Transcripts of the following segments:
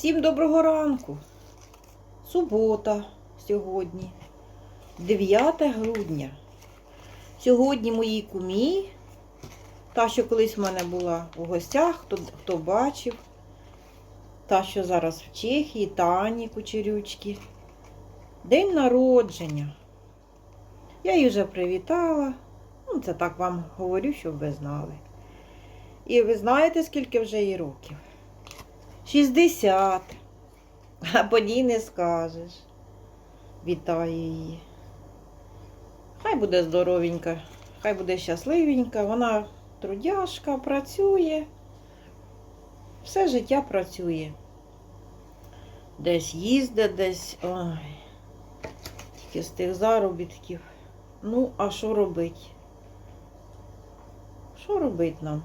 Всім доброго ранку. Субота сьогодні, 9 грудня. Сьогодні моїй кумі, та, що колись в мене була у гостях, хто, хто бачив, та, що зараз в Чехії, Тані Кучерючки. День народження. Я її вже привітала. Ну, це так вам говорю, щоб ви знали. І ви знаєте, скільки вже їй років? 60. А по ній не скажеш. Вітаю її. Хай буде здоровенька, хай буде щасливенька. Вона трудяшка, працює. Все життя працює. Десь їздить, десь. Ой. Тільки з тих заробітків. Ну, а що робить? Що робить нам?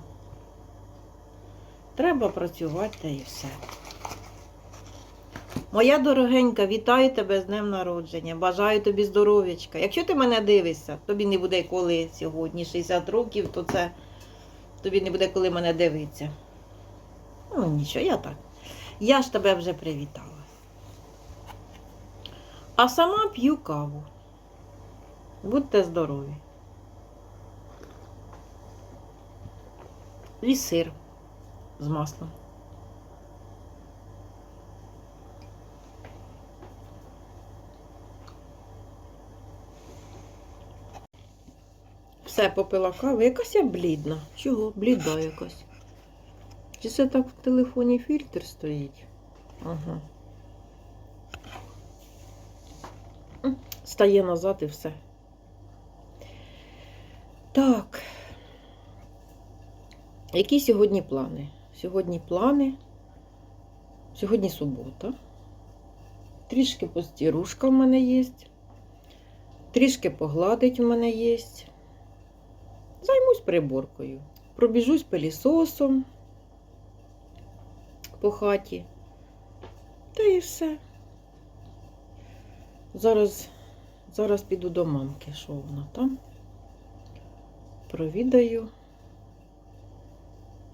Треба працювати та і все. Моя дорогенька, вітаю тебе з днем народження. Бажаю тобі здоров'ячка. Якщо ти мене дивишся, тобі не буде коли сьогодні 60 років, то це тобі не буде коли мене дивитися. Ну, нічого, я так. Я ж тебе вже привітала. А сама п'ю каву. Будьте здорові. І сир з маслом. Все попила каву. Якась я блідна. Чого? Бліда якась. Чи це так в телефоні фільтр стоїть? Ага. Стає назад і все. Так. Які сьогодні плани? Сьогодні плани. Сьогодні субота. Трішки постірушка в мене є. Трішки погладить в мене є. Займусь приборкою. Пробіжусь пилісосом по хаті. Та і все. Зараз, зараз піду до мамки, що вона там. Провідаю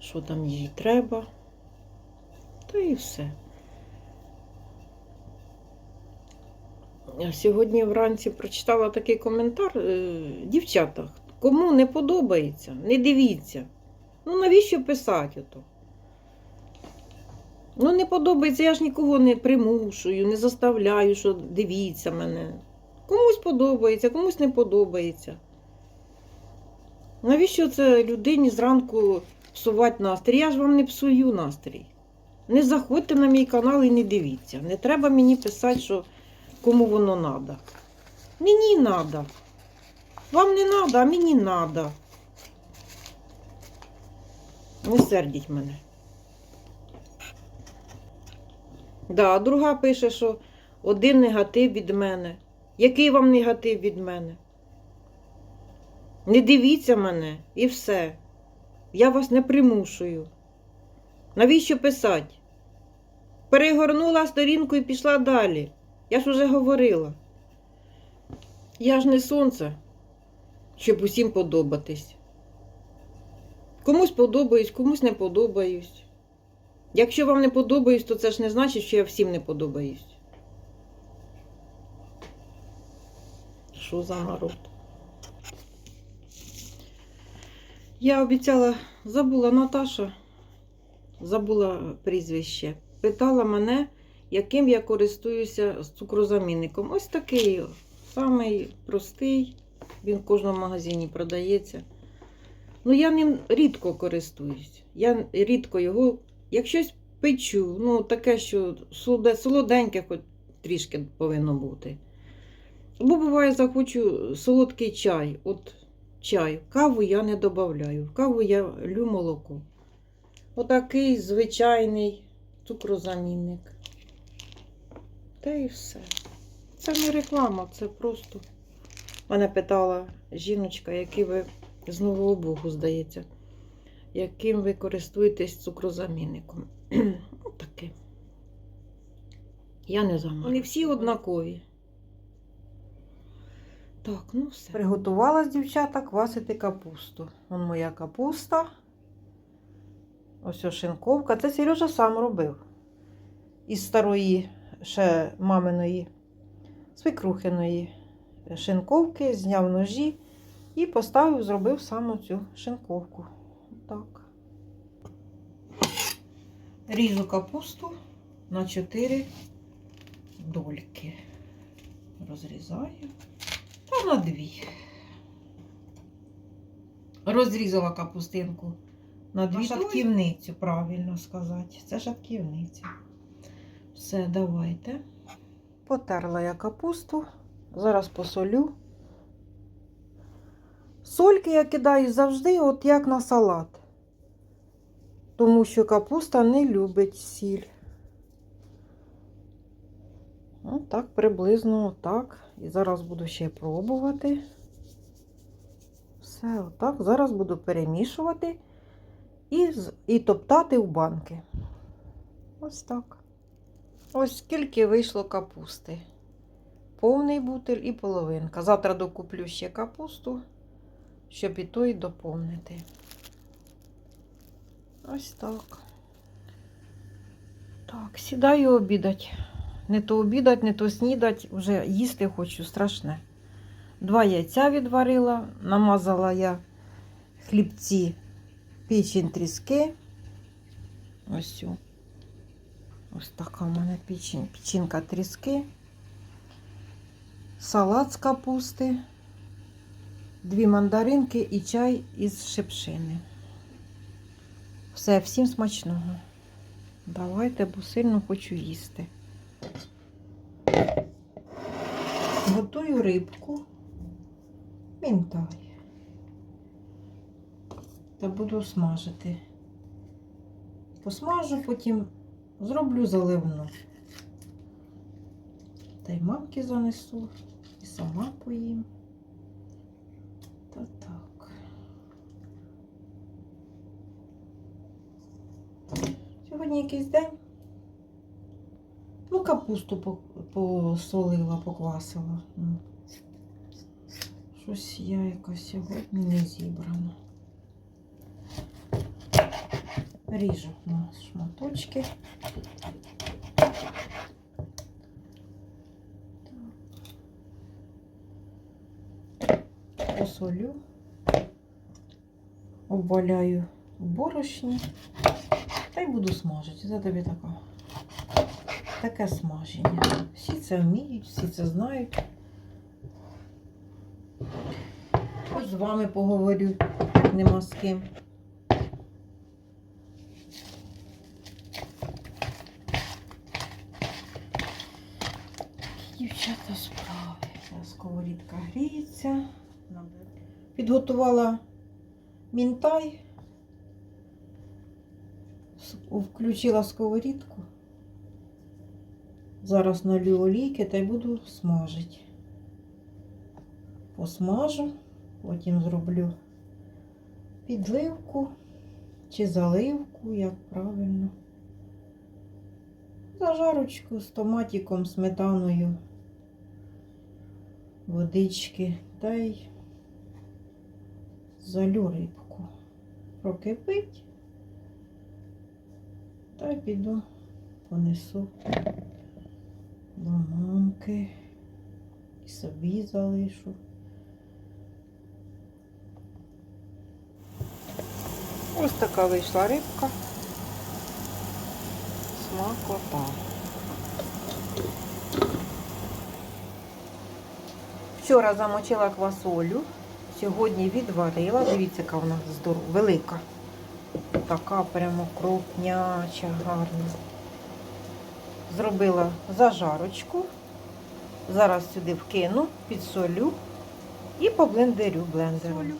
що там їй треба. Та і все. Сьогодні вранці прочитала такий коментар. е, Дівчата, кому не подобається, не дивіться. Ну навіщо писати ото? Ну, не подобається, я ж нікого не примушую, не заставляю, що дивіться мене. Комусь подобається, комусь не подобається. Навіщо це людині зранку псувати настрій. Я ж вам не псую настрій. Не заходьте на мій канал і не дивіться. Не треба мені писати, що кому воно треба. Мені треба. Вам не треба, а мені треба. Не сердіть мене. Да, друга пише, що один негатив від мене. Який вам негатив від мене? Не дивіться мене і все. Я вас не примушую. Навіщо писати? Перегорнула сторінку і пішла далі. Я ж уже говорила. Я ж не сонце, щоб усім подобатись. Комусь подобаюсь, комусь не подобаюсь. Якщо вам не подобаюсь, то це ж не значить, що я всім не подобаюсь. Що за народ? Я обіцяла, забула Наташа, забула прізвище. Питала мене, яким я користуюся з цукрозамінником. Ось такий, самий простий, він в кожному магазині продається. Ну, я ним рідко користуюсь. Я рідко його, як щось печу, ну таке, що солоденьке, хоч трішки повинно бути. Бо буває, захочу солодкий чай. От чай. Каву я не додаю. В каву я лю молоко. Отакий звичайний цукрозамінник. Та і все. Це не реклама, це просто. Мене питала жіночка, який ви з Нового Богу, здається, яким ви користуєтесь цукрозамінником. Отаке. Я не замовляю. Вони всі однакові. Так, ну все. Приготувалась, дівчата, квасити капусту. Вон моя капуста. Ось шинковка. Це Сережа сам робив. із старої ще маминої свекрухиної шинковки, зняв ножі і поставив, зробив саме цю шинковку. Так. Ріжу капусту на 4 дольки. Розрізаю на дві. Розрізала капустинку на дві шатківницю, правильно сказати. Це шатківниця. Все, давайте. Потерла я капусту. Зараз посолю. Сольки я кидаю завжди, от як на салат. Тому що капуста не любить сіль. Отак, приблизно отак. І зараз буду ще пробувати. Все, отак. Зараз буду перемішувати і, і топтати в банки. Ось так. Ось скільки вийшло капусти. Повний бутиль і половинка. Завтра докуплю ще капусту, щоб і то і доповнити. Ось так. Так, сідаю обідать. Не то обідать, не то снідать. Вже їсти хочу страшне. Два яйця відварила, намазала я хлібці печень тріски. Ось. Ось така у мене печень, печінка тріски. Салат з капусти, дві мандаринки і чай із шипшини. Все, всім смачного. Давайте, бо сильно хочу їсти. Готую рибку, мінтай. Та буду смажити. Посмажу, потім зроблю заливну. Та й мамки занесу, і сама поїм. Та так. Сьогодні якийсь день. Ну, капусту посолила, поквасила. Щось я якась сьогодні не зібрана. Ріжу на шматочки. Посолю, обваляю борошні та й буду смажити. Це тобі така таке смаження. Всі це вміють, всі це знають. Ось з вами поговорю, як нема з ким. Дівчата справи. Сковорідка гріється. Підготувала мінтай. Включила сковорідку. Зараз налю олійки та й буду смажити. Посмажу, потім зроблю підливку чи заливку, як правильно. Зажарочку з томатиком, сметаною, водички та й залю рибку. Прокипить та й піду понесу до і собі залишу. Ось така вийшла рибка. Смакота. Вчора замочила квасолю, сьогодні відварила. Дивіться, яка вона здорова, велика. Така прямо крупняча, гарна. Зробила зажарочку. Зараз сюди вкину, підсолю і поблендерю блендером.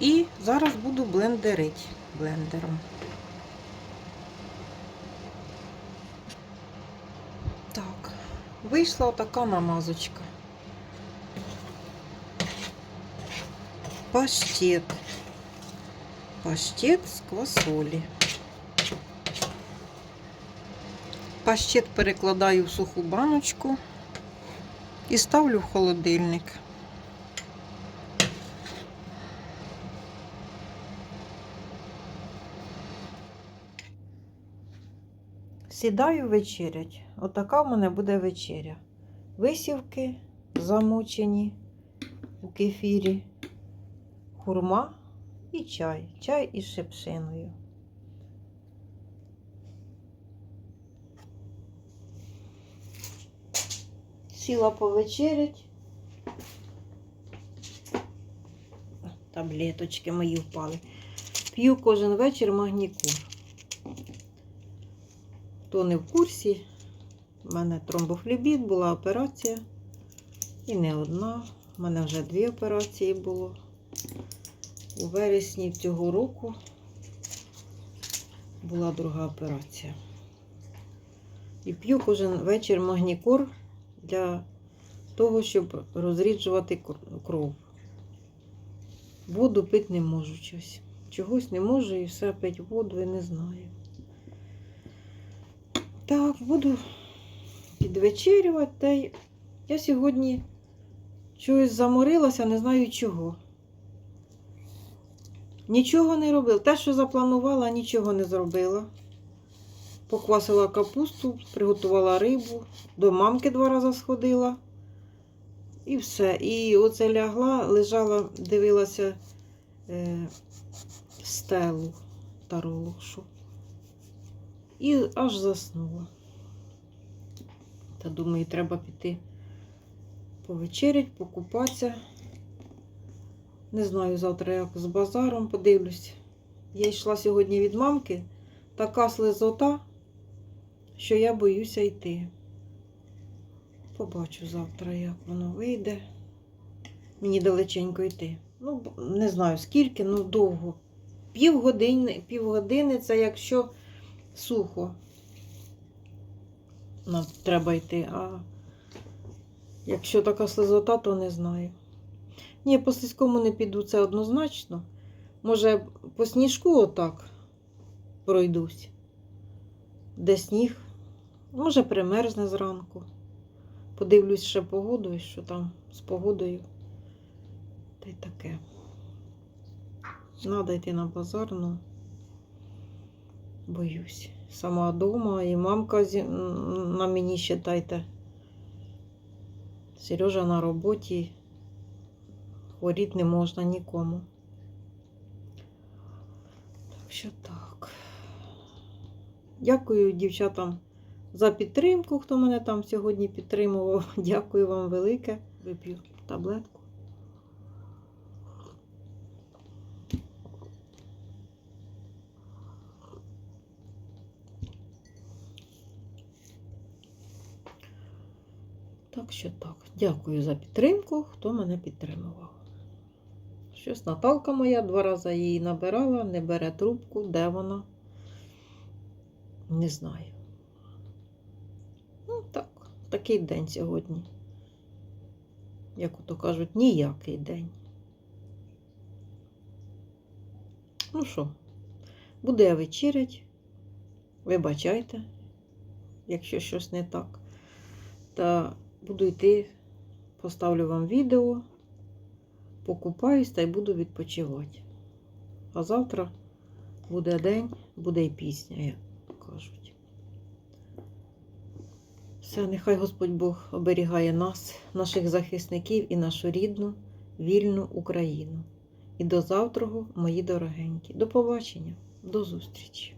І зараз буду блендерити блендером. Так, вийшла отака намазочка. Паштет. Паштет з квасолі. Паштет перекладаю в суху баночку і ставлю в холодильник. сідаю вечерять. Отака в мене буде вечеря. Висівки замочені у кефірі, хурма і чай. Чай із шипшиною. Сіла повечерять. Таблеточки мої впали. П'ю кожен вечір магнікур. Хто не в курсі, в мене тромбофлебіт, була операція. І не одна. У мене вже дві операції було. У вересні цього року була друга операція. І п'ю кожен вечір магнікур для того, щоб розріджувати кров. Воду пити не можу щось. Чогось не можу і все пить воду і не знаю. Так, буду підвечерювати. Та й я сьогодні чогось заморилася, не знаю чого. Нічого не робила. Те, що запланувала, нічого не зробила. Поквасила капусту, приготувала рибу, до мамки два рази сходила. І все. І оце лягла, лежала, дивилася е, стелу таролошу. І аж заснула. Та думаю, треба піти повечерять, покупатися. Не знаю, завтра як з базаром подивлюсь. Я йшла сьогодні від мамки, така слизота, що я боюся йти. Побачу завтра, як воно вийде. Мені далеченько йти. Ну, не знаю скільки, ну довго. Півгодини, півгодини це якщо сухо. Нам треба йти, а якщо така слизота, то не знаю. Ні, по слизькому не піду, це однозначно. Може, по сніжку отак пройдусь. Де сніг. Може, примерзне зранку. Подивлюсь ще погоду, що там з погодою. Та й таке. Надо йти на базар, ну боюсь. Сама вдома і мамка на мені считайте. Сережа на роботі. Хворіти не можна нікому. Так що так. Дякую дівчатам за підтримку, хто мене там сьогодні підтримував. Дякую вам велике. Вип'ю таблетку. Так що так. Дякую за підтримку, хто мене підтримував. Щось Наталка моя два рази її набирала, не бере трубку, де вона? Не знаю. Так, такий день сьогодні. Як ото кажуть, ніякий день. Ну що, буду я вечерять. Вибачайте, якщо щось не так. Та буду йти, поставлю вам відео, покупаюсь та й буду відпочивати. А завтра буде день, буде і пісня, як кажуть. Все, нехай Господь Бог оберігає нас, наших захисників і нашу рідну, вільну Україну. І до завтра, мої дорогенькі. До побачення, до зустрічі!